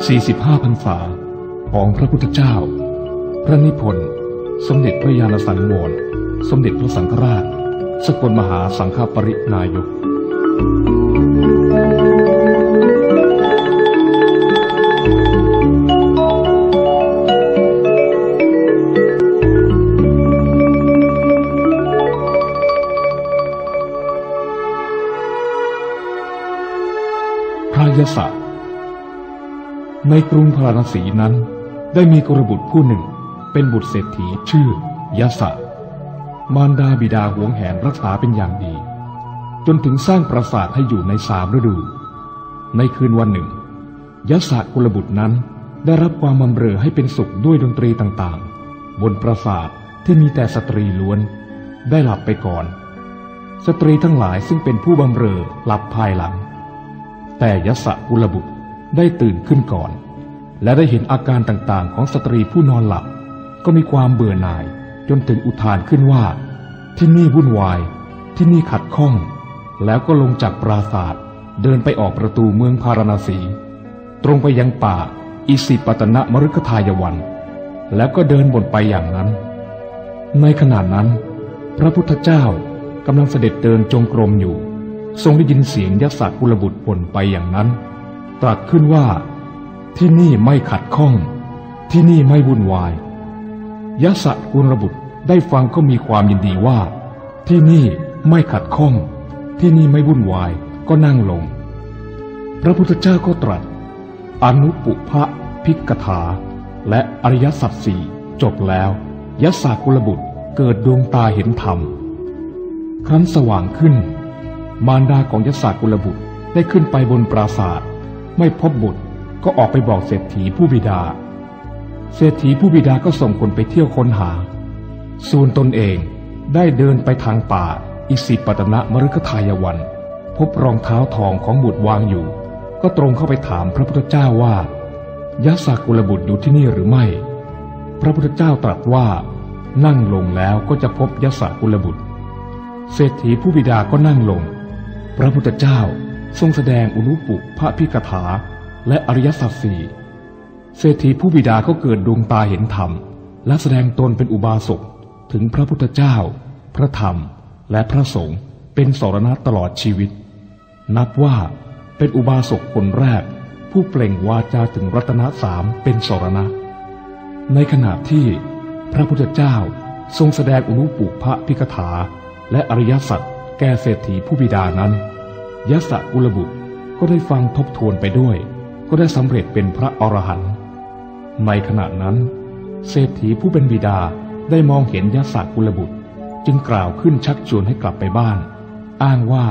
45พรรษาของพระพุทธเจ้า พระนิพนธ์ สมเด็จพระยาณสังวร สมเด็จพระสังฆราช สกลมหาสังฆปรินายก ในกรุงพาราณสีนั้น ได้มีกรบุตรผู้หนึ่ง เป็นบุตรเศรษฐีชื่อยศะมารดาบิดาหวงแหนรักษาเป็นอย่างดี จนถึงสร้างปราสาทให้อยู่ในสามฤดู ในคืนวันหนึ่งยศะกุลบุตรนั้นได้รับความบำเรอให้เป็นสุขด้วยดนตรีต่างๆ บนปราสาทที่มีแต่สตรีล้วน ได้หลับไปก่อน สตรีทั้งหลายซึ่งเป็นผู้บำเรอหลับภายหลัง แต่ยศกุลบุตร ได้ตื่นขึ้นก่อน และได้เห็นอาการต่างๆ ของสตรีผู้นอนหลับ ก็มีความเบื่อหน่ายจนถึงอุทานขึ้นว่า ที่นี่วุ่นวาย ที่นี่ขัดข้อง แล้วก็ลงจากปราศาสตร์เดินไปออกประตูเมืองพาราณสี ตรงไปยังป่าอิสิปตนะมรุกทายวัน แล้วก็เดินบนไปอย่างนั้น ในขณะนั้น พระพุทธเจ้ากำลังเสด็จเดินจงกรมอยู่ ทรงได้ยินเสียงยศกุลบุตรบ่นไปอย่างนั้น ตรัสขึ้นว่า ที่นี่ไม่ขัดข้อง ที่นี่ไม่วุ่นวายยศกุลบุตรได้ฟังก็มีความยินดีว่า ที่นี่ไม่ขัดข้อง ที่นี่ไม่วุ่นวายก็นั่งลง พระพุทธเจ้าก็ตรัส อนุปุพะพิกถา และอริยสัจสี่จบแล้วยศกุลบุตรเกิดดวงตาเห็นธรรม ครั้นสว่างขึ้น มารดาของยศกุลบุตรได้ขึ้นไปบนปราศาสตร์ ไม่พบบุตรก็ออกไปบอกเศรษฐีผู้บิดา เศรษฐีผู้บิดาก็ส่งคนไปเที่ยวค้นหา ส่วนตนเองได้เดินไปทางป่าอิสิปตนะมฤคทายวัน พบรองเท้าทองของบุตรวางอยู่ ก็ตรงเข้าไปถามพระพุทธเจ้าว่ายศกุลบุตรอยู่ที่นี่หรือไม่ พระพุทธเจ้าตรัสว่า นั่งลงแล้วก็จะพบยศกุลบุตร เศรษฐีผู้บิดาก็นั่งลง พระพุทธเจ้า ทรงแสดงอุนุปุพระพิกถาและอริยสัจสี่เศรษฐีผู้บิดาก็เกิดดวงตาเห็นธรรม และแสดงตนเป็นอุบาสกถึงพระพุทธเจ้า พระธรรม และพระสงฆ์เป็นสรณะตลอดชีวิต นับว่าเป็นอุบาสกคนแรก ผู้เปล่งวาจาถึงรัตนสามเป็นสรณะ ในขณะที่พระพุทธเจ้าทรงแสดงอุนุปุพระพิกถาและอริยสัจแก่เศรษฐีผู้บิดานั้น ยศกุลบุตรก็ได้ฟังทบทวนไปด้วย ก็ได้สำเร็จเป็นพระอรหันต์ในขณะนั้น เศรษฐีผู้เป็นบิดาได้มองเห็นยศกุลบุตร จึงกล่าวขึ้นชักชวนให้กลับไปบ้าน อ้างว่า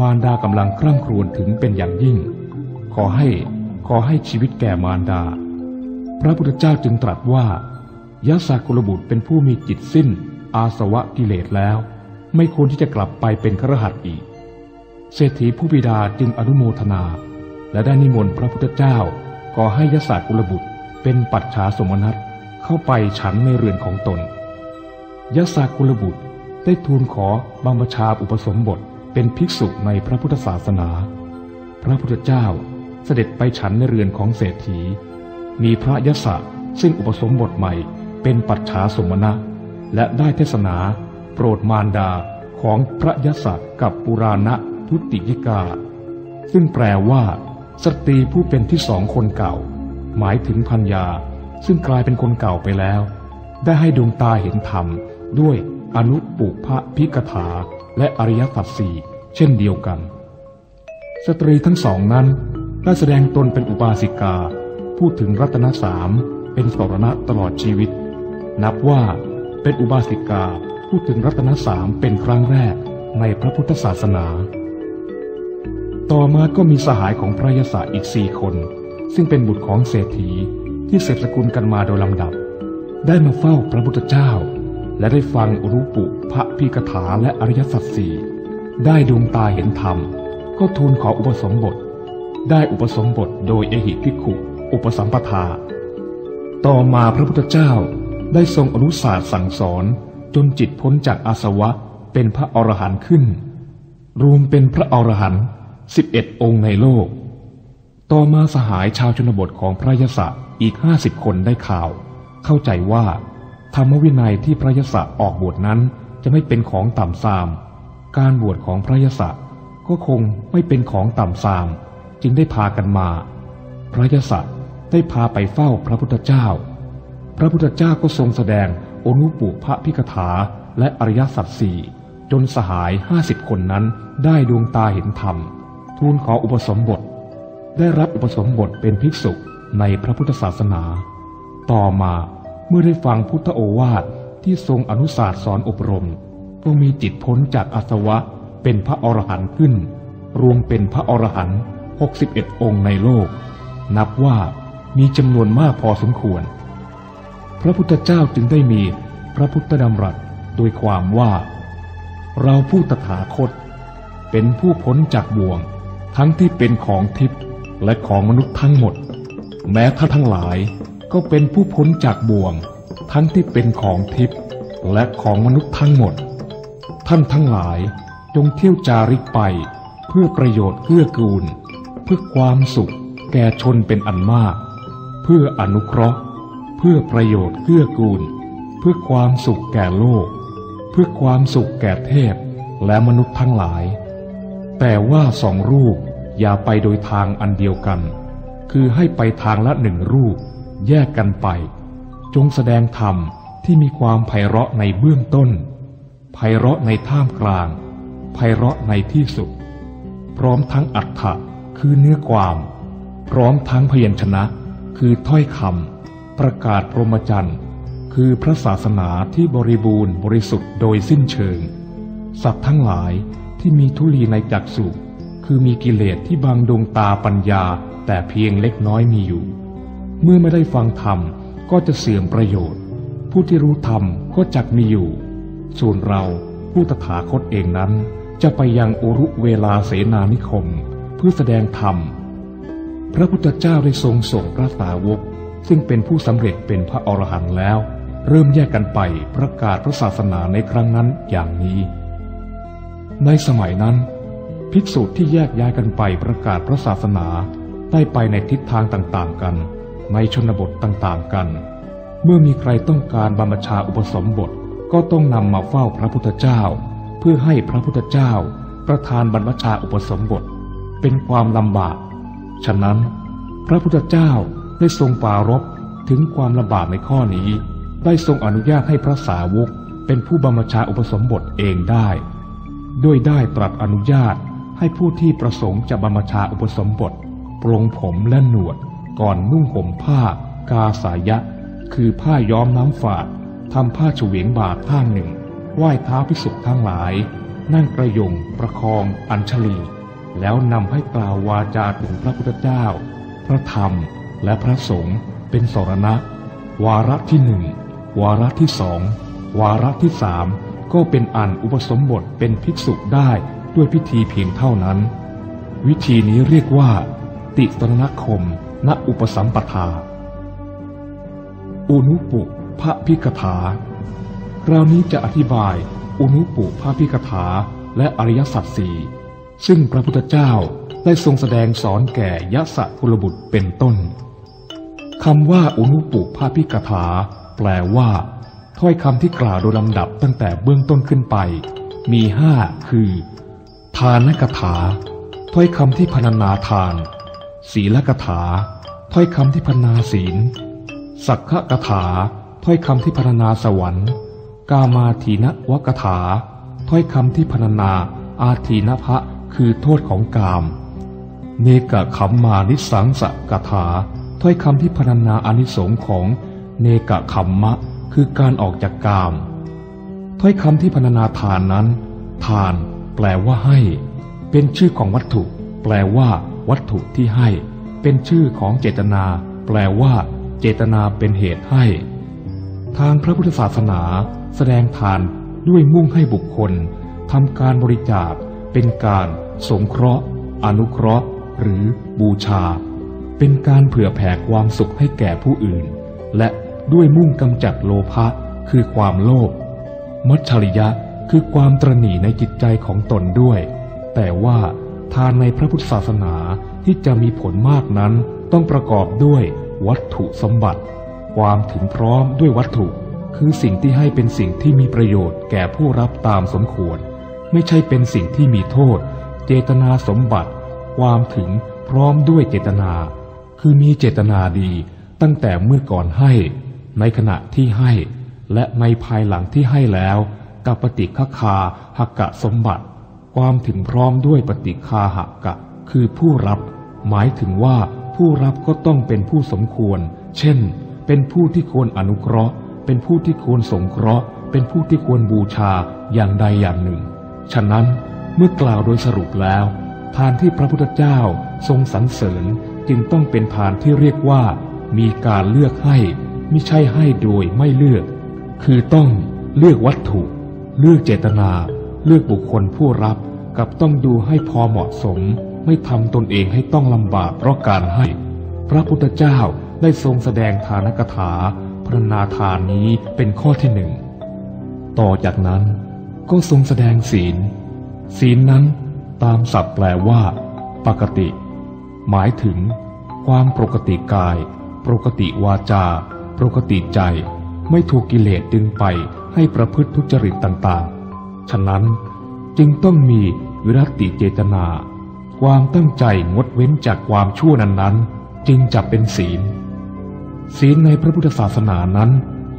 มารดากำลังคร่ำครวญถึงเป็นอย่างยิ่ง ขอให้ขอให้ชีวิตแก่มารดา พระพุทธเจ้าจึงตรัสว่ายศกุลบุตรเป็นผู้มีจิตสิ้น อาสวะกิเลสแล้ว ไม่ควรที่จะกลับไปเป็นครหัสอีก เศรษฐีผู้บิดาจึงอนุโมทนา และได้นิมนต์พระพุทธเจ้าขอให้ยศกุลบุตรเป็นปัจฉาสมนัตเข้าไปฉันในเรือนของตนยศกุลบุตรได้ทูลขอบำบัญชาอุปสมบทเป็นภิกษุในพระพุทธศาสนา พระพุทธเจ้าเสด็จไปฉันในเรือนของเศรษฐี มีพระยศซึ่งอุปสมบทใหม่เป็นปัจฉาสมณะ และได้เทศนา โปรดมารดาของพระยศกับปุราณะ ทุติยิกา ซึ่งแปลว่า สตรีผู้เป็นที่สองคนเก่า หมายถึงพัญญา ซึ่งกลายเป็นคนเก่าไปแล้ว ได้ให้ดวงตาเห็นธรรม ด้วยอนุปุพะพิกถา และอริยสัจสี่เช่นเดียวกัน สตรีทั้งสองนั้นได้แสดงตนเป็นอุบาสิกา พูดถึงรัตนสามเป็นสรณะตลอดชีวิต นับว่าเป็นอุบาสิกาพูดถึงรัตนสามเป็นครั้งแรกในพระพุทธศาสนา ต่อมาก็มีสหายของพระยศอีกสี่คน ซึ่งเป็นบุตรของเศรษฐีที่เสพสกุลกันมาโดยลำดับ ได้มาเฝ้าพระพุทธเจ้า และได้ฟังอรูปุพระพิกถาและอริยสัจสี่ได้ดวงตาเห็นธรรม ก็ทูลขออุปสมบท ได้อุปสมบทโดยเอหิภิกขุ อุปสัมปทา ต่อมาพระพุทธเจ้าได้ทรงอนุสาสสั่งสอนจนจิตพ้นจากอาสวะเป็นพระอรหันต์ขึ้น รวมเป็นพระอรหันต์ สิบเอ็ดองค์ในโลก ต่อมาสหายชาวชนบทของพระยศะอีกห้าสิบคนได้ข่าว เข้าใจว่า ธรรมวินัยที่พระยศะออกบวชนั้นจะไม่เป็นของต่ำทราม การบวชของพระยศะก็คงไม่เป็นของต่ำทราม จึงได้พากันมา พระยศะได้พาไปเฝ้าพระพุทธเจ้า พระพุทธเจ้าก็ทรงแสดงอนุปุพระพิกถาและอริยสัจสี่จนสหายห้าสิบคนนั้นได้ดวงตาเห็นธรรม ทูลขออุปสมบท ได้รับอุปสมบทเป็นภิกษุในพระพุทธศาสนา ต่อมาเมื่อได้ฟังพุทธโอวาทที่ทรงอนุสาสสอนอบรม ก็มีจิตพ้นจากอาสวะเป็นพระอรหันต์ขึ้น รวมเป็นพระอรหันต์61 องค์ในโลก นับว่ามีจำนวนมากพอสมควร พระพุทธเจ้าจึงได้มีพระพุทธดำรัสโดยความว่า เราผู้ตถาคต เป็นผู้พ้นจากบ่วง ทั้งที่เป็นของทิพย์และของมนุษย์ทั้งหมด แม้ท่านทั้งหลายก็เป็นผู้พ้นจากบ่วง ทั้งที่เป็นของทิพย์และของมนุษย์ทั้งหมด ท่านทั้งหลายจงเที่ยวจาริกไป เพื่อประโยชน์เกื้อกูล เพื่อความสุข แก่ชนเป็นอันมาก เพื่ออนุเคราะห์ เพื่อประโยชน์เกื้อกูล เพื่อความสุขแก่โลก เพื่อความสุขแก่เทพและมนุษย์ทั้งหลาย แต่ว่าสองรูปอย่าไปโดยทางอันเดียวกัน คือให้ไปทางละหนึ่งรูป แยกกันไป จงแสดงธรรมที่มีความไพเราะในเบื้องต้น ไพเราะในท่ามกลาง ไพเราะในที่สุด พร้อมทั้งอัฏฐะคือเนื้อความ พร้อมทั้งพยัญชนะ คือถ้อยคำประกาศพรหมจรรย์ คือพระศาสนาที่บริบูรณ์บริสุทธิ์โดยสิ้นเชิง สัตว์ทั้งหลาย ที่มีทุลีในจักสุคือมีกิเลสที่บังดวงตาปัญญาแต่เพียงเล็กน้อยมีอยู่ เมื่อไม่ได้ฟังธรรมก็จะเสื่อมประโยชน์ ผู้ที่รู้ธรรมก็จักมีอยู่ ส่วนเราผู้ตถาคตเองนั้น จะไปยังอรุเวลาเสนานิคม เพื่อแสดงธรรม พระพุทธเจ้าได้ทรงส่งพระสาวก ซึ่งเป็นผู้สำเร็จเป็นพระอรหันต์แล้ว เริ่มแยกกันไปประกาศพระศาสนาในครั้งนั้นอย่างนี้ ในสมัยนั้น ภิกษุที่แยกย้ายกันไปประกาศพระศาสนาได้ไปในทิศทางต่างๆกัน ในชนบทต่างๆกัน เมื่อมีใครต้องการบรรพชาอุปสมบทก็ต้องนำมาเฝ้าพระพุทธเจ้า เพื่อให้พระพุทธเจ้า ประทานบรรพชาอุปสมบท เป็นความลำบาก ฉะนั้น พระพุทธเจ้าได้ทรงปรารภถึงความลำบากในข้อนี้ ได้ทรงอนุญาตให้พระสาวกเป็นผู้บรรพชาอุปสมบทเองได้ ด้วยได้ตรัสอนุญาตให้ผู้ที่ประสงค์จะบรรพชาอุปสมบทปลงผมและหนวด ก่อนนุ่งห่มผ้ากาสายะ คือผ้าย้อมน้ำฝาดทำผ้าเฉวียงบาทข้างหนึ่งไหว้เท้าพิสุทั้งหลาย นั่งประยงประคอง อัญชลี แล้วนำให้กล่าววาจาถึงพระพุทธเจ้า พระธรรมและพระสงฆ์เป็นสรณะ วาระที่หนึ่งวาระที่สองวาระที่สาม ก็เป็นอันอุปสมบทเป็นภิกษุได้ด้วยพิธีเพียงเท่านั้น วิธีนี้เรียกว่า ติสรณคม ณอุปสัมปทา อุนุปุพระพิกถาครานี้จะอธิบายอุนุปุพระพิกถาและอริยสัจสี่ซึ่งพระพุทธเจ้าได้ทรงแสดงสอนแก่ยะสะกุลบุตรเป็นต้นคำว่าอุนุปุพระพิกถาแปลว่า ถ้อยคำที่กล่าวโดยลำดับตั้งแต่เบื้องต้นขึ้นไป มีห้าคือ ทานกถา ถ้อยคำที่พรรณนาทาน ศีลกถา ถ้อยคำที่พรรณนาศีล สักขกถา ถ้อยคำที่พรรณนาสวรรค์ กามาทีนวกถา ถ้อยคำที่พรรณนาอาทีนภะคือโทษของกาม เนกขมมานิสังสกถา ถ้อยคำที่พรรณนาอนิสงของเนกขมมะ คือการออกจากกาม ถ้อยคำที่พรรณนาทานนั้น ทาน แปลว่าให้ เป็นชื่อของวัตถุ แปลว่า วัตถุที่ให้ เป็นชื่อของเจตนา แปลว่า เจตนาเป็นเหตุให้ ทางพระพุทธศาสนา แสดงทานด้วยมุ่งให้บุคคลทำการบริจาคเป็นการสงเคราะห์ อนุเคราะห์ หรือบูชา เป็นการเผื่อแผ่ความสุขให้แก่ผู้อื่น และ ด้วยมุ่งกำจัดโลภะคือความโลภมัจฉริยะคือความตรณีในจิตใจของตนด้วย แต่ว่าทานในพระพุทธศาสนาที่จะมีผลมากนั้นต้องประกอบด้วยวัตถุสมบัติ ความถึงพร้อมด้วยวัตถุ คือสิ่งที่ให้เป็นสิ่งที่มีประโยชน์แก่ผู้รับตามสมควร ไม่ใช่เป็นสิ่งที่มีโทษ เจตนาสมบัติ ความถึงพร้อมด้วยเจตนา คือมีเจตนาดีตั้งแต่เมื่อก่อนให้ ในขณะที่ให้ และในภายหลังที่ให้แล้วกับปฏิฆคาหักกะสมบัติ ความถึงพร้อมด้วยปฏิคาหักกะ คือผู้รับ หมายถึงว่าผู้รับก็ต้องเป็นผู้สมควร เช่น เป็นผู้ที่ควรอนุเคราะห์ เป็นผู้ที่ควรสงเคราะห์ เป็นผู้ที่ควรบูชาอย่างใดอย่างหนึ่ง ฉะนั้นเมื่อกล่าวโดยสรุปแล้ว ทานที่พระพุทธเจ้าทรงสรรเสริญจึงต้องเป็นทานที่เรียกว่า มีการเลือกให้ ม่ใช่ให้โดยไม่เลือก คือต้องเลือกวัตถุ เลือกเจตนา เลือกบุคคลผู้รับกับต้องดูให้พอเหมาะสม ไม่ทำตนเองให้ต้องลำบากเพราะการให้ พระพุทธเจ้าได้ทรงแสดงทานกถาพรณนาทานนี้เป็นข้อที่หนึ่ง ต่อจากนั้นก็ทรงแสดงศีล ศีลนั้นตามศัพท์แปลว่า ปกติ หมายถึง ความปกติกาย ปกติวาจา ปกติใจไม่ถูกกิเลสดึงไปให้ประพฤติทุจริตต่างๆ ฉะนั้นจึงต้องมีวิรัติเจตนา ความตั้งใจงดเว้นจากความชั่วนั้นๆ จึงจะเป็นศีล ศีลในพระพุทธศาสนานั้น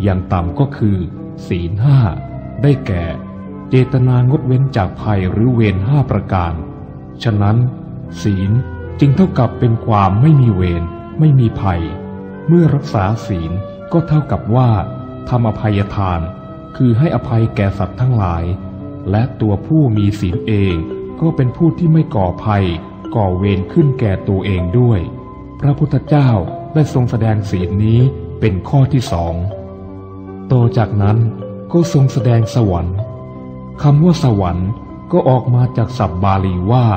อย่างต่ำก็คือ ศีลห้าได้แก่ เจตนางดเว้นจากภัยหรือเวรห้าประการ ฉะนั้น ศีลจึงเท่ากับเป็นความไม่มีเวรไม่มีภัย เมื่อรักษาศีลก็เท่ากับว่าทำอภัยทาน คือให้อภัยแก่สัตว์ทั้งหลาย และตัวผู้มีศีลเองก็เป็นผู้ที่ไม่ก่อภัย ก่อเวรขึ้นแก่ตัวเองด้วย พระพุทธเจ้าได้ทรงแสดงศีลนี้เป็นข้อที่สอง ต่อจากนั้นก็ทรงแสดงสวรรค์คำว่าสวรรค์ก็ออกมาจากศัพท์บาลีว่า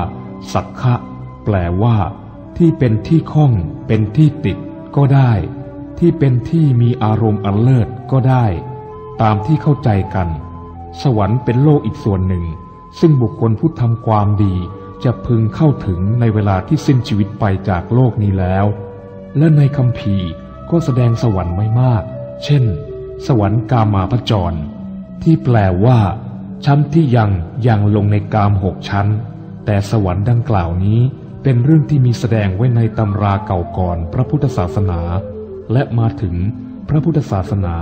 สักขะ แปลว่า ที่เป็นที่ข้อง เป็นที่ติด ก็ได้ ที่เป็นที่มีอารมณ์อันเลิศก็ได้ ตามที่เข้าใจกัน สวรรค์เป็นโลกอีกส่วนหนึ่ง ซึ่งบุคคลผู้ทำความดีจะพึงเข้าถึงในเวลาที่สิ้นชีวิตไปจากโลกนี้แล้ว และในคำพีก็แสดงสวรรค์ไว้มาก เช่น สวรรค์กามาพจร ที่แปลว่า ชั้นที่ยังยังลงในกามหกชั้น แต่สวรรค์ดังกล่าวนี้ เป็นเรื่องที่มีแสดงไว้ในตำราเก่าก่อนพระพุทธศาสนา และมาถึงพระพุทธศาสนา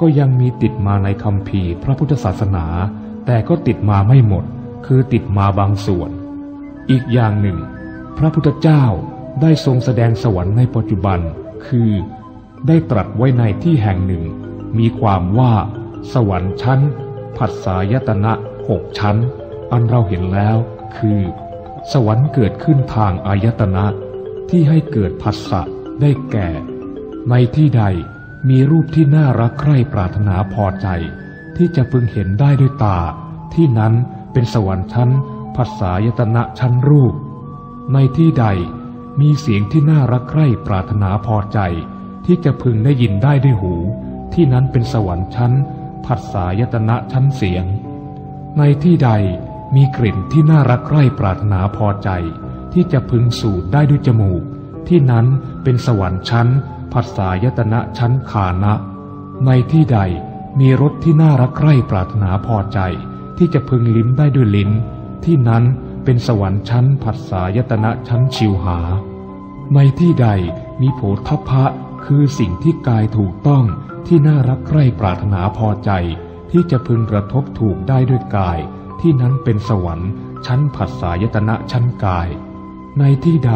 ก็ยังมีติดมาในคำพีพระพุทธศาสนา แต่ก็ติดมาไม่หมด คือติดมาบางส่วน อีกอย่างหนึ่ง พระพุทธเจ้าได้ทรงแสดงสวรรค์ในปัจจุบัน คือ ได้ตรัสไว้ในที่แห่งหนึ่ง มีความว่า สวรรค์ชั้น ผัสสายตนะหกชั้น อันเราเห็นแล้ว คือ สวรรค์เกิดขึ้นทางอายตนะที่ให้เกิดผัสสะได้แก่ ในที่ใดมีรูปที่น่ารักใคร่ปรารถนาพอใจ ที่จะพึงเห็นได้ด้วยตา ที่นั้นเป็นสวรรค์ชั้นผัสสายตนะชั้นรูป ในที่ใดมีเสียงที่น่ารักใคร่ปรารถนาพอใจ ที่จะพึงได้ยินได้ด้วยหู ที่นั้นเป็นสวรรค์ชั้นผัสสายตนะชั้นเสียง ในที่ใด มีกลิ่นที่น่ารักใคร่ปรารถนาพอใจ ที่จะพึงสูดได้ด้วยจมูก ที่นั้นเป็นสวรรค์ชั้นผัสสายตนะชั้นคานะ ในที่ใดมีรสที่น่ารักใคร่ปรารถนาพอใจ ที่จะพึงลิ้มได้ด้วยลิ้น ที่นั้นเป็นสวรรค์ชั้นผัสสายตนะชั้นชิวหา ในที่ใดมีโผฏฐัพพะคือสิ่งที่กายถูกต้องที่น่ารักใคร่ปรารถนาพอใจ ที่จะพึงกระทบถูกได้ด้วยกาย ที่นั้นเป็นสวรรค์ ชั้นผัสสายตนะชั้นกาย ในที่ใด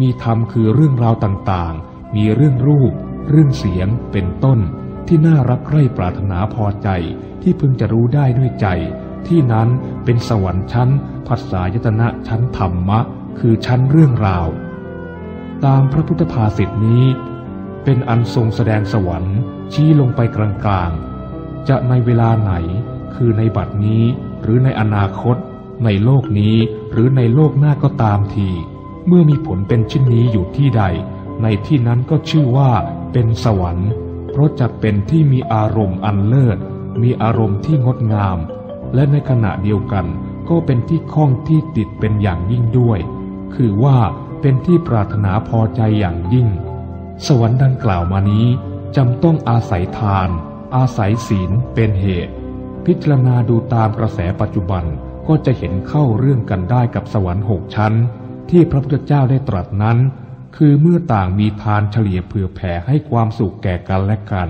มีธรรมคือเรื่องราวต่างๆ มีเรื่องรูป เรื่องเสียง เป็นต้น ที่น่ารักใคร่ปรารถนาพอใจ ที่พึงจะรู้ได้ด้วยใจ ที่นั้นเป็นสวรรค์ชั้นผัสสายตนะชั้นธรรมะ คือชั้นเรื่องราว ตามพระพุทธภาษิตนี้ เป็นอันทรงแสดงสวรรค์ชี้ลงไปกลางๆจะในเวลาไหน คือในบัดนี้ หรือในอนาคต ในโลกนี้หรือในโลกหน้าก็ตามที เมื่อมีผลเป็นเช่นนี้อยู่ที่ใด ในที่นั้นก็ชื่อว่าเป็นสวรรค์ เพราะจะเป็นที่มีอารมณ์อันเลิศ มีอารมณ์ที่งดงาม และในขณะเดียวกันก็เป็นที่ข้องที่ติดเป็นอย่างยิ่งด้วย คือว่าเป็นที่ปรารถนาพอใจอย่างยิ่ง สวรรค์ดังกล่าวมานี้จำต้องอาศัยทาน อาศัยศีลเป็นเหตุ พิจารณาดูตามกระแสปัจจุบันก็จะเห็นเข้าเรื่องกันได้กับสวรรค์หกชั้น ที่พระพุทธเจ้าได้ตรัสนั้น คือเมื่อต่างมีทานเฉลี่ยเผื่อแผ่ให้ความสุขแก่กันและกัน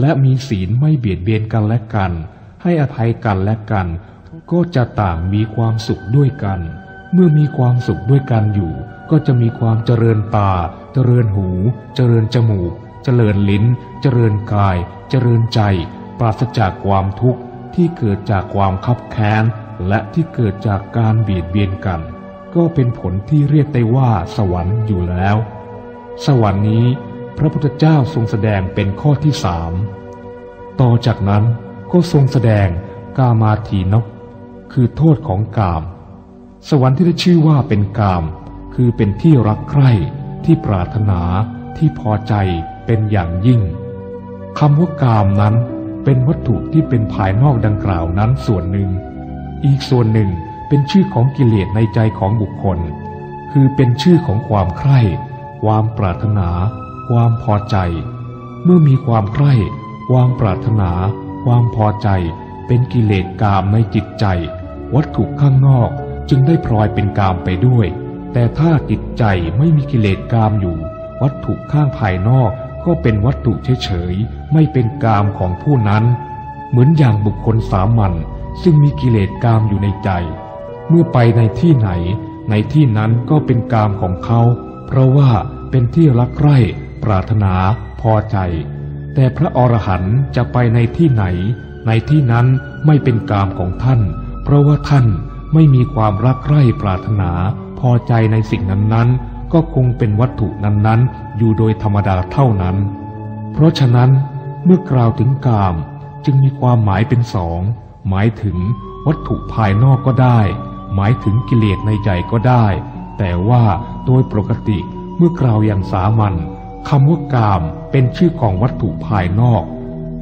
และมีศีลไม่เบียดเบียนกันและกัน ให้อภัยกันและกัน ก็จะต่างมีความสุขด้วยกัน เมื่อมีความสุขด้วยกันอยู่ ก็จะมีความเจริญตา เจริญหู เจริญจมูก เจริญลิ้น เจริญกาย เจริญใจ ปราศจากความทุกข์ ที่เกิดจากความคับแค้น และที่เกิดจากการเบียดเบียนกัน ก็เป็นผลที่เรียกได้ว่าสวรรค์อยู่แล้ว สวรรค์นี้พระพุทธเจ้าทรงแสดงเป็นข้อที่สามต่อจากนั้นก็ทรงแสดงกามาทีนกคือโทษของกาม สวรรค์ที่ได้ชื่อว่าเป็นกาม คือเป็นที่รักใคร่ที่ปรารถนาที่พอใจเป็นอย่างยิ่งคำว่ากามนั้น เป็นวัตถุที่เป็นภายนอกดังกล่าวนั้นส่วนหนึ่ง อีกส่วนหนึ่งเป็นชื่อของกิเลสในใจของบุคคล คือเป็นชื่อของความใคร่ความปรารถนา ความพอใจ เมื่อมีความใคร่ความปรารถนา ความพอใจ เป็นกิเลสกามในจิตใจ วัตถุข้างนอกจึงได้พลอยเป็นกามไปด้วย แต่ถ้าจิตใจไม่มีกิเลสกามอยู่ วัตถุข้างภายนอกก็เป็นวัตถุเฉย ไม่เป็นกามของผู้นั้น เหมือนอย่างบุคคลสามัญซึ่งมีกิเลสกามอยู่ในใจ เมื่อไปในที่ไหน ในที่นั้นก็เป็นกามของเขา เพราะว่าเป็นที่รักใคร่ปรารถนาพอใจ แต่พระอรหันต์จะไปในที่ไหน ในที่นั้นไม่เป็นกามของท่าน เพราะว่าท่านไม่มีความรักใคร่ปรารถนาพอใจในสิ่งนั้นๆ ก็คงเป็นวัตถุนั้นๆ อยู่โดยธรรมดาเท่านั้น เพราะฉะนั้น เมื่อกล่าวถึงกามจึงมีความหมายเป็นสอง หมายถึงวัตถุภายนอกก็ได้ หมายถึงกิเลสในใจก็ได้ แต่ว่าโดยปกติเมื่อกล่าวอย่างสามัญคำว่ากามเป็นชื่อของวัตถุภายนอก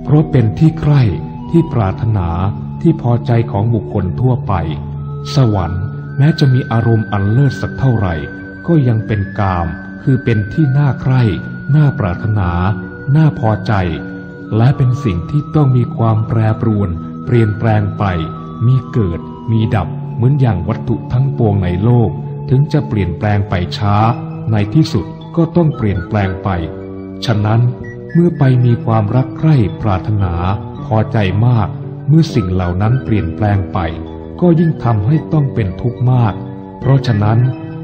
เพราะเป็นที่ใคร่ที่ปรารถนาที่พอใจของบุคคลทั่วไป สวรรค์แม้จะมีอารมณ์อันเลิศสักเท่าไหร่ ก็ยังเป็นกาม คือเป็นที่น่าใคร่ น่าปรารถนา น่าพอใจ และเป็นสิ่งที่ต้องมีความแปรปรวน เปลี่ยนแปลงไป มีเกิด มีดับ เหมือนอย่างวัตถุทั้งปวงในโลก ถึงจะเปลี่ยนแปลงไปช้า ในที่สุดก็ต้องเปลี่ยนแปลงไป ฉะนั้นเมื่อไปมีความรักใคร่ปรารถนา พอใจมาก เมื่อสิ่งเหล่านั้นเปลี่ยนแปลงไป ก็ยิ่งทำให้ต้องเป็นทุกข์มาก เพราะฉะนั้น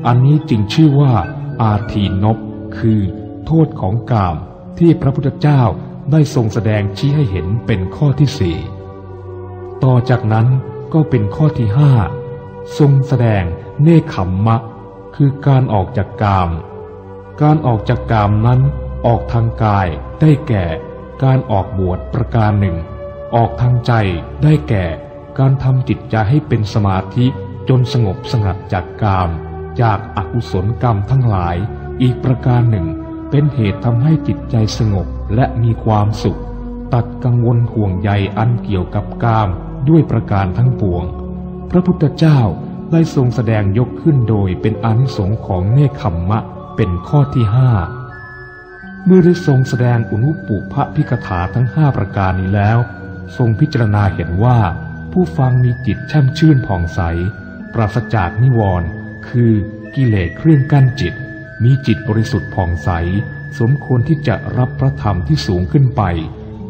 อันนี้จึงชื่อว่า อาทีนบคือ โทษของกามที่พระพุทธเจ้า ได้ทรงแสดงชี้ให้เห็นเป็นข้อที่สี่ต่อจากนั้นก็เป็นข้อที่ห้าทรงแสดงเนคขมมะ คือการออกจากกาม การออกจากกามนั้นออกทางกายได้แก่ การออกบวชประการหนึ่ง ออกทางใจได้แก่ การทำจิตใจให้เป็นสมาธิจนสงบสงัดจากกาม จากอากุศลกรรมทั้งหลาย อีกประการหนึ่ง เป็นเหตุทำให้จิตใจสงบ และมีความสุข ตัดกังวลห่วงใยอันเกี่ยวกับกามด้วยประการทั้งปวง พระพุทธเจ้าได้ทรงแสดงยกขึ้นโดยเป็นอานิสงส์ของเนคขมมะเป็นข้อที่ห้าเมื่อได้ทรงแสดงอุณุปุพระพิกถาทั้งห้าประการนี้แล้ว ทรงพิจารณาเห็นว่า ผู้ฟังมีจิตแช่มชื่นผ่องใส ปราศจากนิวรณ์คือกิเลสเครื่องกั้นจิต มีจิตบริสุทธิ์ผ่องใส สมควรที่จะรับพระธรรมที่สูงขึ้นไป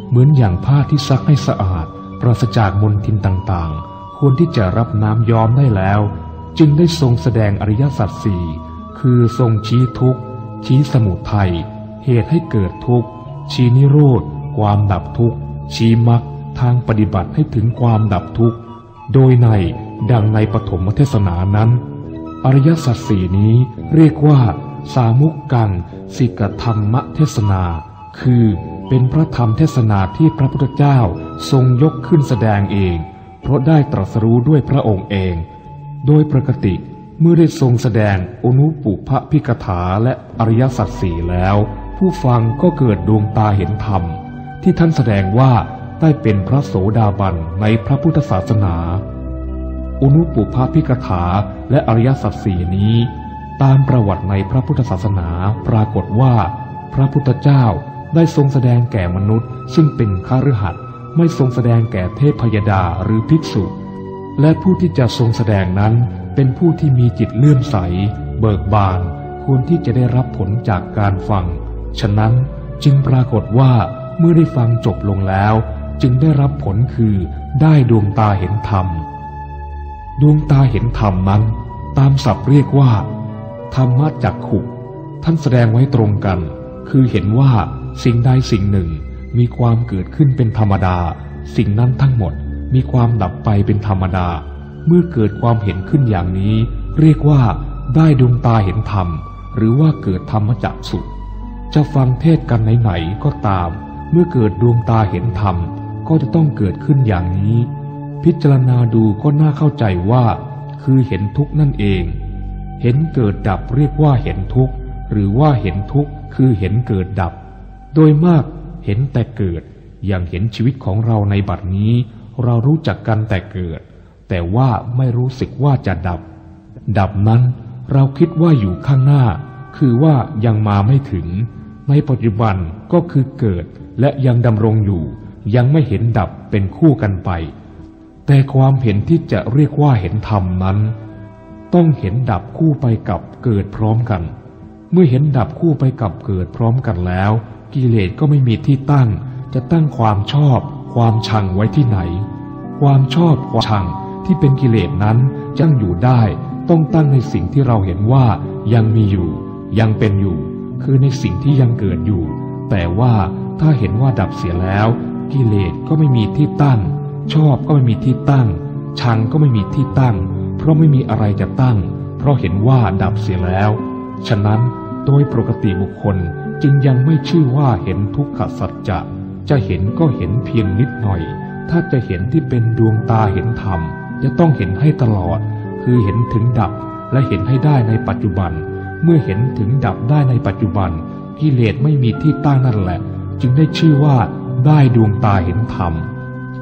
เหมือนอย่างผ้าที่ซักให้สะอาด ปราศจากมลทินต่างๆ ควรที่จะรับน้ำย้อมได้แล้ว จึงได้ทรงแสดงอริยสัจสี่คือทรงชี้ทุกข์ชี้สมุทัยเหตุให้เกิดทุกข์ชี้นิโรธ ความดับทุกข์ชี้มรรคทางปฏิบัติให้ถึงความดับทุกข์ โดยในดังในปฐมเทศนานั้น อริยสัจสี่นี้เรียกว่า สามุกกัง สิกธรรมเทศนา คือเป็นพระธรรมเทศนาที่พระพุทธเจ้าทรงยกขึ้นแสดงเอง เพราะได้ตรัสรู้ด้วยพระองค์เอง โดยปกติเมื่อได้ทรงแสดงอนุปุพพิกถาและอริยสัจสี่แล้ว ผู้ฟังก็เกิดดวงตาเห็นธรรม ที่ท่านแสดงว่าได้เป็นพระโสดาบันในพระพุทธศาสนาอนุปุพพิกถาและอริยสัจสี่นี้ ตามประวัติในพระพุทธศาสนาปรากฏว่า พระพุทธเจ้าได้ทรงแสดงแก่มนุษย์ ซึ่งเป็นคฤหัสถ์ไม่ทรงแสดงแก่เทพพยดาหรือภิกษุ และผู้ที่จะทรงแสดงนั้นเป็นผู้ที่มีจิตเลื่อมใส เบิกบานควรที่จะได้รับผลจากการฟัง ฉะนั้นจึงปรากฏว่าเมื่อได้ฟังจบลงแล้ว จึงได้รับผลคือได้ดวงตาเห็นธรรม ดวงตาเห็นธรรมนั้น ตามศัพท์เรียกว่า ธรรมจักขุ ท่านแสดงไว้ตรงกัน คือเห็นว่าสิ่งใดสิ่งหนึ่งมีความเกิดขึ้นเป็นธรรมดา สิ่งนั้นทั้งหมดมีความดับไปเป็นธรรมดา เมื่อเกิดความเห็นขึ้นอย่างนี้ เรียกว่าได้ดวงตาเห็นธรรม หรือว่าเกิดธรรมจักสุจะฟังเทศกันไหนๆก็ตาม เมื่อเกิดดวงตาเห็นธรรม ก็จะต้องเกิดขึ้นอย่างนี้ พิจารณาดูก็น่าเข้าใจว่า คือเห็นทุกนั่นเอง เห็นเกิดดับเรียกว่าเห็นทุกข์ หรือว่าเห็นทุกข์คือเห็นเกิดดับ โดยมากเห็นแต่เกิด อย่างเห็นชีวิตของเราในบัดนี้ เรารู้จักกันแต่เกิด แต่ว่าไม่รู้สึกว่าจะดับ ดับนั้นเราคิดว่าอยู่ข้างหน้า คือว่ายังมาไม่ถึง ในปัจจุบันก็คือเกิดและยังดำรงอยู่ ยังไม่เห็นดับเป็นคู่กันไป แต่ความเห็นที่จะเรียกว่าเห็นธรรมนั้น ต้องเห็นดับคู่ไปกับเกิดพร้อมกัน เมื่อเห็นดับคู่ไปกับเกิดพร้อมกันแล้ว กิเลสก็ไม่มีที่ตั้ง จะตั้งความชอบ ความชังไว้ที่ไหน ความชอบความชังที่เป็นกิเลสนั้นจังอยู่ได้ ต้องตั้งในสิ่งที่เราเห็นว่ายังมีอยู่ ยังเป็นอยู่ คือในสิ่งที่ยังเกิดอยู่ แต่ว่าถ้าเห็นว่าดับเสียแล้ว กิเลสก็ไม่มีที่ตั้ง ชอบก็ไม่มีที่ตั้ง ชังก็ไม่มีที่ตั้ง เพราะไม่มีอะไรจะตั้ง เพราะเห็นว่าดับเสียแล้ว ฉะนั้นโดยปกติบุคคลจึงยังไม่ชื่อว่าเห็นทุกขสัจจะ จะเห็นก็เห็นเพียงนิดหน่อย ถ้าจะเห็นที่เป็นดวงตาเห็นธรรม จะต้องเห็นให้ตลอด คือเห็นถึงดับและเห็นให้ได้ในปัจจุบัน เมื่อเห็นถึงดับได้ในปัจจุบัน กิเลสไม่มีที่ตั้งนั่นแหละ จึงได้ชื่อว่าได้ดวงตาเห็นธรรม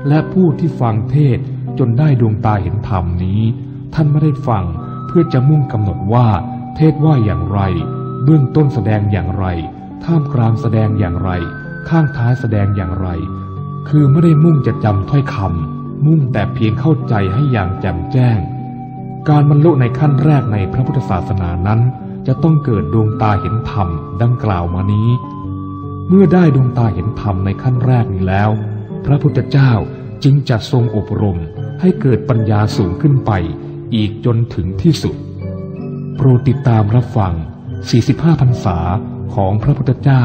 และผู้ที่ฟังเทศจนได้ดวงตาเห็นธรรมนี้ ท่านไม่ได้ฟัง เพื่อจะมุ่งกำหนดว่า เทศว่าอย่างไร เบื้องต้นแสดงอย่างไร ท่ามกลางแสดงอย่างไร ข้างท้ายแสดงอย่างไร คือไม่ได้มุ่งจะจำถ้อยคำมุ่งแต่เพียงเข้าใจให้อย่างแจ่มแจ้ง การบรรลุในขั้นแรกในพระพุทธศาสนานั้น จะต้องเกิดดวงตาเห็นธรรมดังกล่าวมานี้ เมื่อได้ดวงตาเห็นธรรมในขั้นแรกนี้แล้ว พระพุทธเจ้าจึงจะทรงอบรมให้เกิดปัญญาสูงขึ้นไป อีกจนถึงที่สุด โปรดติดตามรับฟัง 45พรรษาของพระพุทธเจ้า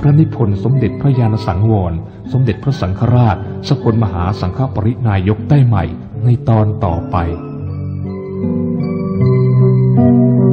พระนิพนธ์สมเด็จพระญาณสังวร สมเด็จพระสังฆราช สกลมหาสังฆปรินายกได้ใหม่ในตอนต่อไป Thank you.